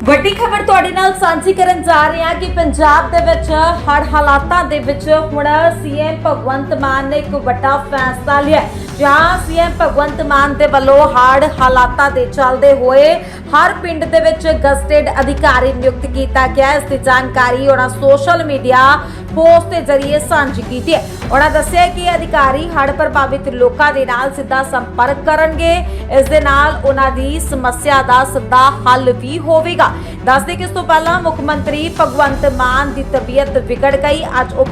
ਵੱਡੀ ਖਬਰ ਤੁਹਾਡੇ ਨਾਲ ਸਾਂਝੀ ਕਰਨ ਜਾ ਰਹੇ ਹਾਂ ਕਿ ਪੰਜਾਬ ਦੇ ਵਿੱਚ ਹਰ ਹਾਲਾਤਾਂ ਦੇ ਵਿੱਚ ਹੁਣ ਸੀਐਮ ਭਗਵੰਤ ਮਾਨ ਨੇ ਇੱਕ ਵੱਡਾ ਫੈਸਲਾ ਲਿਆ ਜਹਾਂ ਸੀਐਮ ਭਗਵੰਤ ਮਾਨ ਦੇ ਵੱਲੋਂ ਹੜ ਹਾਲਾਤਾਂ ਦੇ ਚੱਲਦੇ ਹੋਏ ਹਰ ਪਿੰਡ ਦੇ ਵਿੱਚ ਗਸਟਡ ਅਧਿਕਾਰੀ ਨਿਯੁਕਤ ਕੀਤਾ ਗਿਆ ਇਸ ਦੀ ਜਾਣਕਾਰੀ ਉਹਨਾਂ ਸੋਸ਼ਲ ਮੀਡੀਆ ਪੋਸਟ ਦੇ ਜ਼ਰੀਏ ਸਾਂਝੀ ਕੀਤੀ ਹੈ। ਉਹਨਾਂ ਦੱਸਿਆ ਕਿ ਇਹ ਅਧਿਕਾਰੀ ਹੜ੍ਹ ਪ੍ਰਭਾਵਿਤ ਲੋਕਾਂ ਦੇ ਨਾਲ ਸਿੱਧਾ ਸੰਪਰਕ ਕਰਨਗੇ। ਇਸ ਦੇ ਨਾਲ ਉਹਨਾਂ ਦੀ ਸਮੱਸਿਆ ਦਾ ਸਿੱਧਾ ਹੱਲ ਵੀ ਹੋਵੇਗਾ। ਦੱਸਦੇ ਕਿ ਇਸ ਤੋਂ ਪਹਿਲਾਂ ਮੁੱਖ ਮੰਤਰੀ ਭਗਵੰਤ ਮਾਨ ਦੀ ਤਬੀਅਤ ਵਿਗੜ ਗਈ। ਅੱਜ ਉਹ,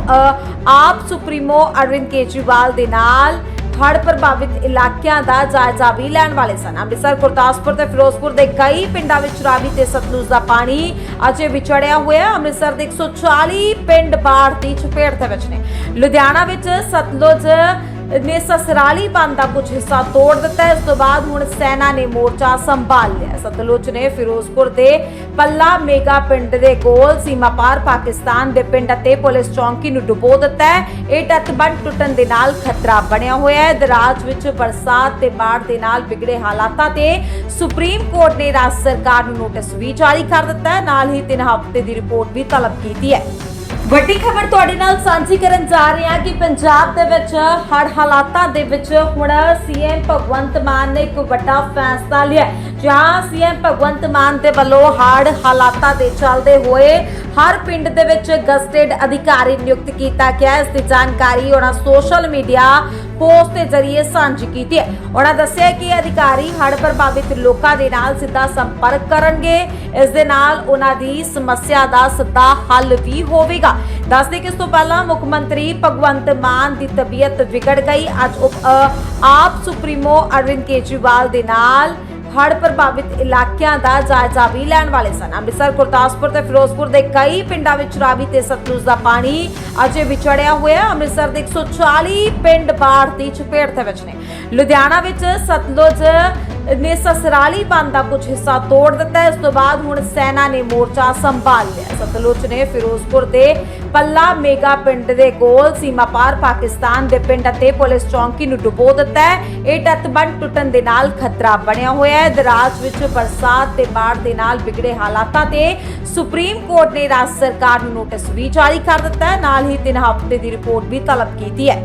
ਆਪ ਸੁਪਰੀਮੋ ਅਰਵਿੰਦ ਕੇਜਰੀਵਾਲ ਦੇ ਨਾਲ ਹੜ ਪ੍ਰਭਾਵਿਤ ਇਲਾਕਿਆਂ ਦਾ ਜਾਇਜ਼ਾ ਵੀ ਲੈਣ ਵਾਲੇ ਸਨ। ਅੰਮ੍ਰਿਤਸਰ, ਗੁਰਦਾਸਪੁਰ ਤੇ ਫਿਰੋਜ਼ਪੁਰ ਦੇ ਕਈ ਪਿੰਡਾਂ ਵਿੱਚ ਰਾਵੀ ਤੇ ਸਤਲੁਜ ਦਾ ਪਾਣੀ ਅਜੇ ਵਿਛੜਿਆ ਹੋਇਆ ਅੰਮ੍ਰਿਤਸਰ ਦੇ 140 ਪਿੰਡ ਬਾੜ ਦੀ ਚਪੇਟ ਦੇ ਵਿੱਚ ਨੇ। ਲੁਧਿਆਣਾ ਵਿੱਚ ਸਤਲੁਜ ਨੇ ਸਸਰਾਲੀ ਬੰਦ ਦਾ ਕੁਝ ਹਿੱਸਾ ਤੋੜ ਦਿੱਤਾ ਇਸ ਤੋਂ ਬਾਅਦ ਹੁਣ ਸੈਨਾ ਨੇ ਮੋਰਚਾ ਸੰਭਾਲ ਲਿਆ ਸਤਲੁਜ ਨੇ ਫਿਰੋਜ਼ਪੁਰ ਦੇ ਪੱਲਾ ਮੇਗਾ ਪਿੰਡ ਦੇ ਕੋਲ ਸੀਮਾ ਪਾਰ ਪਾਕਿਸਤਾਨ ਦੇ ਪਿੰਡ ਅਤੇ ਪੁਲਿਸ ਚੌਂਕੀ ਨੂੰ ਡੁਬੋ ਦਿੱਤਾ ਹੈ। ਇਹ ਤੱਤਬੰਦ ਟੁੱਟਣ ਦੇ ਨਾਲ ਖਤਰਾ ਬਣਿਆ ਹੋਇਆ ਹੈ। ਦਰਾਜ ਵਿੱਚ ਬਰਸਾਤ ਤੇ ਬਾੜ ਦੇ ਨਾਲ ਵਿਗੜੇ ਹਾਲਾਤਾਂ ਤੇ ਸੁਪਰੀਮ ਕੋਰਟ ਨੇ ਰਾਜ ਸਰਕਾਰ ਨੂੰ ਨੋਟਿਸ ਵੀ ਜਾਰੀ ਕਰ ਦਿੱਤਾ ਹੈ। ਨਾਲ ਹੀ 3 ਹਫ਼ਤੇ ਦੀ ਰਿਪੋਰਟ ਵੀ ਤਲਬ ਕੀਤੀ ਹੈ। ਵੱਡੀ ਖਬਰ ਤੁਹਾਡੇ ਨਾਲ ਸਾਂਝੀ ਕਰਨ ਜਾ ਰਹੇ ਹਾਂ ਕਿ ਪੰਜਾਬ ਦੇ ਵਿੱਚ ਹੜ ਹਾਲਾਤਾਂ ਦੇ ਵਿੱਚ ਹੁਣ ਸੀਐਮ ਭਗਵੰਤ ਮਾਨ ਨੇ ਇੱਕ ਵੱਡਾ ਫੈਸਲਾ ਲਿਆ ਜਾਂ ਜਹਾਂ ਸੀਐਮ ਭਗਵੰਤ ਮਾਨ ਦੇ ਵੱਲੋਂ ਹੜ ਹਾਲਾਤਾਂ ਦੇ ਚੱਲਦੇ ਹੋਏ ਹਰ ਪਿੰਡ ਦੇ ਵਿੱਚ ਗਸਟਡ ਅਧਿਕਾਰੀ ਨਿਯੁਕਤ ਕੀਤਾ ਗਿਆ ਇਸ ਦੀ ਜਾਣਕਾਰੀ ਉਹਨਾਂ ਸੋਸ਼ਲ ਮੀਡੀਆ ਪੋਸਟ ਦੇ ਜ਼ਰੀਏ ਸਾਂਝੀ ਕੀਤੀ ਹੈ। ਉਹਨਾਂ ਦੱਸਿਆ ਕਿ ਅਧਿਕਾਰੀ ਹੜ ਪ੍ਰਭਾਵਿਤ ਲੋਕਾਂ ਦੇ ਨਾਲ ਸਿੱਧਾ ਸੰਪਰਕ ਕਰਨਗੇ। ਇਸ ਦੇ ਨਾਲ ਉਹਨਾਂ ਦੀ ਸਮੱਸਿਆ ਦਾ ਸਿੱਧਾ ਹੱਲ ਵੀ ਹੋਵੇਗਾ। ਦੱਸਦੇ ਕਿ ਇਸ ਤੋਂ ਪਹਿਲਾਂ ਮੁੱਖ ਮੰਤਰੀ ਭਗਵੰਤ ਮਾਨ ਦੀ ਤਬੀਅਤ ਵਿਗੜ ਗਈ। ਅੱਜ ਉਹ, ਆਪ ਸੁਪਰੀਮੋ ਅਰਵਿੰਦ ਕੇਜਰੀਵਾਲ ਦੇ ਨਾਲ ਹੜ ਪ੍ਰਭਾਵਿਤ ਇਲਾਕਿਆਂ ਦਾ ਜਾਇਜ਼ਾ ਵੀ ਲੈਣ ਵਾਲੇ ਸਨ। ਅੰਮ੍ਰਿਤਸਰ, ਗੁਰਦਾਸਪੁਰ ਤੇ ਫਿਰੋਜ਼ਪੁਰ ਦੇ ਕਈ ਪਿੰਡਾਂ ਵਿੱਚ ਰਾਵੀ ਤੇ ਸਤਲੁਜ ਦਾ ਪਾਣੀ ਅਜੇ ਵਿਛੜਿਆ ਹੋਇਆ। ਅੰਮ੍ਰਿਤਸਰ ਦੇ 140 ਪਿੰਡ ਬਾੜ ਦੀ ਚਪੇਟ ਦੇ ਵਿੱਚ ਨੇ। ਲੁਧਿਆਣਾ ਵਿੱਚ ਸਤਲੁਜ ਨੇ ਸਸਰਾਲੀ ਬੰਦ ਦਾ ਕੁਝ ਹਿੱਸਾ ਤੋੜ ਦਿੱਤਾ ਇਸ ਤੋਂ ਬਾਅਦ ਹੁਣ ਸੈਨਾ ਨੇ ਮੋਰਚਾ ਸੰਭਾਲ ਲਿਆ ਹੈ। ਸਤਲੁਜ ਨੇ ਫਿਰੋਜ਼ਪੁਰ ਦੇ ਪੱਲਾ ਮੇਗਾ ਪਿੰਡ ਦੇ ਕੋਲ ਸੀਮਾ ਪਾਰ ਪਾਕਿਸਤਾਨ ਦੇ ਪਿੰਡ ਅਤੇ ਪੁਲਿਸ ਚੌਂਕੀ ਨੂੰ ਡੁਬੋ ਦਿੱਤਾ ਹੈ। ਇਹ ਤੱਤਬੰਦ ਟੁੱਟਣ ਦੇ ਨਾਲ ਖਤਰਾ ਬਣਿਆ ਹੋਇਆ ਹੈ। ਦਰਾਜ ਵਿੱਚ ਬਰਸਾਤ ਤੇ ਬਾੜ ਦੇ ਨਾਲ ਵਿਗੜੇ ਹਾਲਾਤਾਂ ਤੇ ਸੁਪਰੀਮ ਕੋਰਟ ਨੇ ਰਾਜ ਸਰਕਾਰ ਨੂੰ ਨੋਟਿਸ ਵੀ ਜਾਰੀ ਕਰ ਦਿੱਤਾ ਹੈ। ਨਾਲ ਹੀ 3 ਹਫ਼ਤੇ ਦੀ ਰਿਪੋਰਟ ਵੀ ਤਲਬ ਕੀਤੀ ਹੈ।